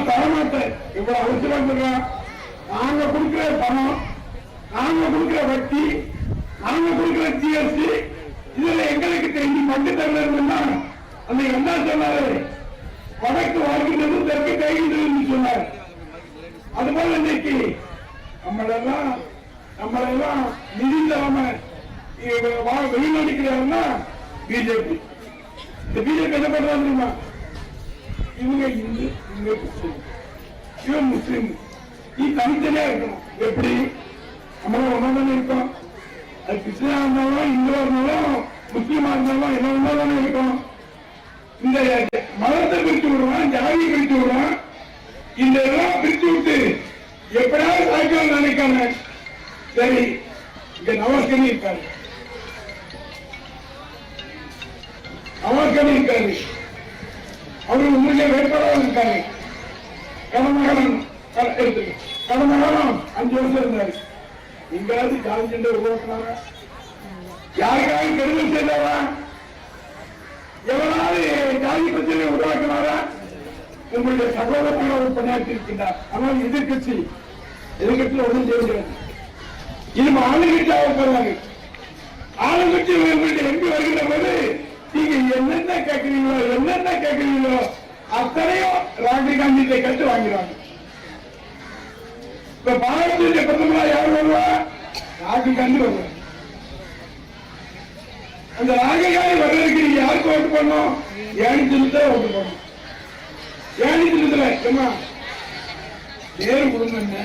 நான் தரமாட்டேன் இவ்வளவு அவசரம் நாங்க கொடுக்கிற பணம் நாங்க கொடுக்கிற வட்டி நாங்க கொடுக்கிற ஜிஎஸ்டி இதுல எங்களுக்கு தெரிஞ்சு பங்கு தரலன்னா அந்த என்ன சொன்னாரு? வடக்கு வாழ்கின்றது தெற்கு கைகின்றது சொன்னார். அது போல இன்னைக்கு நம்மளெல்லாம் நம்மளெல்லாம் நிதி இல்லாம வெளிநடிக்கிறாருன்னா பிஜேபி இந்த பிஜேபி என்ன பண்றாங்க தெரியுமா? இவங்க இந்து இவங்க கிறிஸ்டின் இவன் முஸ்லீம். நீ தனித்தனியா இருக்கணும். எப்படி? நம்மளும் ஒன்னா தானே இருக்கோம் அது கிறிஸ்டினா இருந்தாலும் இந்துவா இருந்தாலும் முஸ்லீமா இருந்தாலும் என்ன ஒன்னா தானே இருக்கணும் இந்த மதத்தை பிரித்து விடுவான் ஜாதியை பிரித்து விடுவான் இந்த இதெல்லாம் பிரித்து விட்டு எப்படியாவது சாய்க்கலாம் நினைக்காங்க சரி இங்க நவாஸ்கனி இருக்காரு. நவாஸ்கனி இருக்காரு. அவரு உண்மையிலே வேட்பாளர் இருக்காரு. கடந்த காலம் அஞ்சு வருஷம் இருந்தாரு எங்காவது ஜாதி உருவாக்குனாரா யாருக்காவது கெடுதல் செய்தாரா எவனாவது ஜாதி பிரச்சனை உருவாக்கினாரா? உங்களுடைய சகோதரமாக அவர் பணியாற்றி இருக்கின்றார். ஆனால் எதிர்கட்சி எதிர்கட்சியில் ஒன்றும் செய்ய முடியாது. இது ஆளுங்கட்சியாக போறாங்க ஆளுங்கட்சி உங்களுடைய எம்பி வருகின்ற போது என்னென்ன கேட்கிறீங்களோ என்னென்ன கேட்கிறீங்களோ அத்தனையும் ராகுல் காந்தி கட்டு வாங்கிறாங்க இப்ப பாரதிய பிரதமரா யார் வருவா? ராகுல் காந்தி வருவார். அந்த ராகுல் காந்தி வர்றதுக்கு நீங்க யாருக்கு ஓட்டு பண்ணும் ஏழு திருத்த ஓட்டு பண்ணும் ஏழு திருத்தல ஏமா நேரு குடும்பம் என்ன?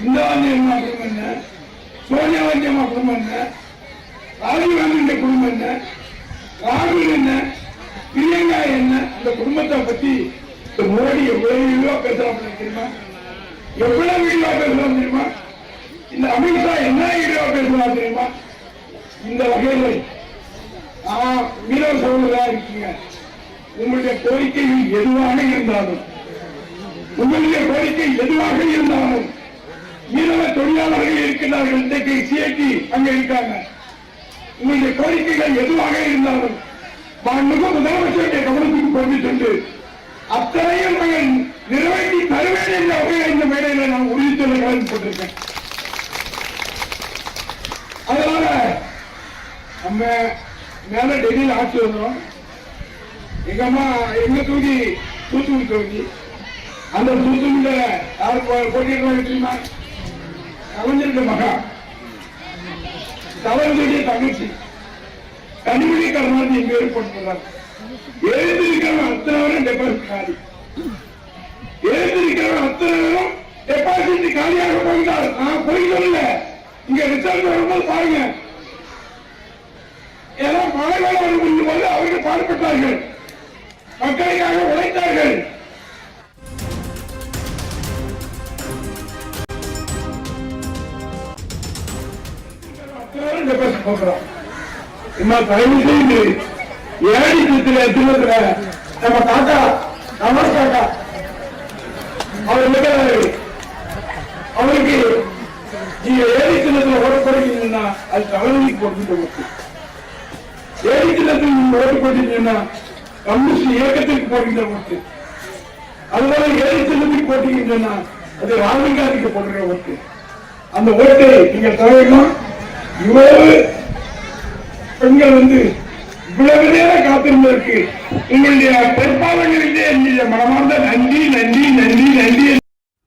இந்திராந்தி அம்மா குடும்பம் என்ன? சோனியா காந்தி அம்மா குடும்பம் என்ன? ராஜீவ் காந்தியுடைய குடும்பம் என்ன? ராகுல் என்ன? பிரியங்கா என்ன? அந்த குடும்பத்தை பத்தி மோடி எவ்வளவு இழிவா பேசுறாங்க தெரியுமா? எவ்வளவு இழிவா பேசுறாங்க தெரியுமா? இந்த அமித்ஷா என்ன இழிவா பேசுறாங்க தெரியுமா? இந்த வகையில் நான் மீனவ சகோதரா இருக்கீங்க. உங்களுடைய கோரிக்கைகள் எதுவாக இருந்தாலும் உங்களுடைய கோரிக்கை எதுவாக இருந்தாலும் மீனவ தொழிலாளர்கள் இருக்கிறார்கள் இன்றைக்கு சிஐடி அங்க இருக்காங்க. உங்களுடைய கோரிக்கைகள் எதுவாக இருந்தாலும் மாண்புமிகு முதலமைச்சருடைய கவனத்துக்கு கொண்டு சென்று அத்தனையும் நாங்கள் நிறைவேற்றி தருவேன் என்ற வகையில் இந்த மேடையில நான் உறுதி சொல்ல கலந்துபட்டிருக்கேன் அதனால நம்ம மேல டெல்லியில் ஆட்சி வந்தோம். எங்க அம்மா எங்க தூக்கி தூத்துக்குடி தூக்கி. அந்த தூத்துக்குடியில யார் போட்டியிடலாம் தெரியுமா? கலைஞருடைய மகா. கலைஞருடைய தங்கச்சி கனிமொழி கருணாநிதி எங்க பேர் எழுந்திருக்கிறவன் அத்தனை வரும் டெபாசிட் காலி. எழுந்திருக்கிறவன் அத்தனை வரும் டெபாசிட் காலியாக போகிறார் நான் போய் சொல்லல. இங்க ரிசல்ட் வரும்போது பாருங்க. ஏன்னா மழை காலம் வரும் போது அவர்கள் பாடுபட்டார்கள். மக்களுக்காக உழைத்தார்கள். அத்தனை டெபாசிட் போகிறோம். இம்மா தயவு செய்து ஏழை திருத்தில எடுத்துக்கிற நம்ம தாத்தா நம்ம தாத்தா. அவர் இருக்கிறாரு அவருக்கு நீங்க ஏழை சின்னத்துல ஓட்டு போடுறீங்கன்னா அது தலைவலிக்கு கொடுத்துட்டு ஓட்டு ஏழை சின்னத்தில் நீங்க ஓட்டு போட்டீங்கன்னா கம்யூனிஸ்ட் இயக்கத்திற்கு போடுகின்ற ஓட்டு அதுபோல ஏழை சின்னத்துக்கு போட்டீங்கன்னா அது ராகுல் காந்திக்கு போடுகிற ஓட்டு அந்த ஓட்டை நீங்க தரணும் இவ்வளவு பெண்கள் வந்து இவ்வளவு நேரம் காத்திருந்ததற்கு உங்களுடைய பெரும்பான்மை மனமார்ந்த நன்றி நன்றி நன்றி நன்றி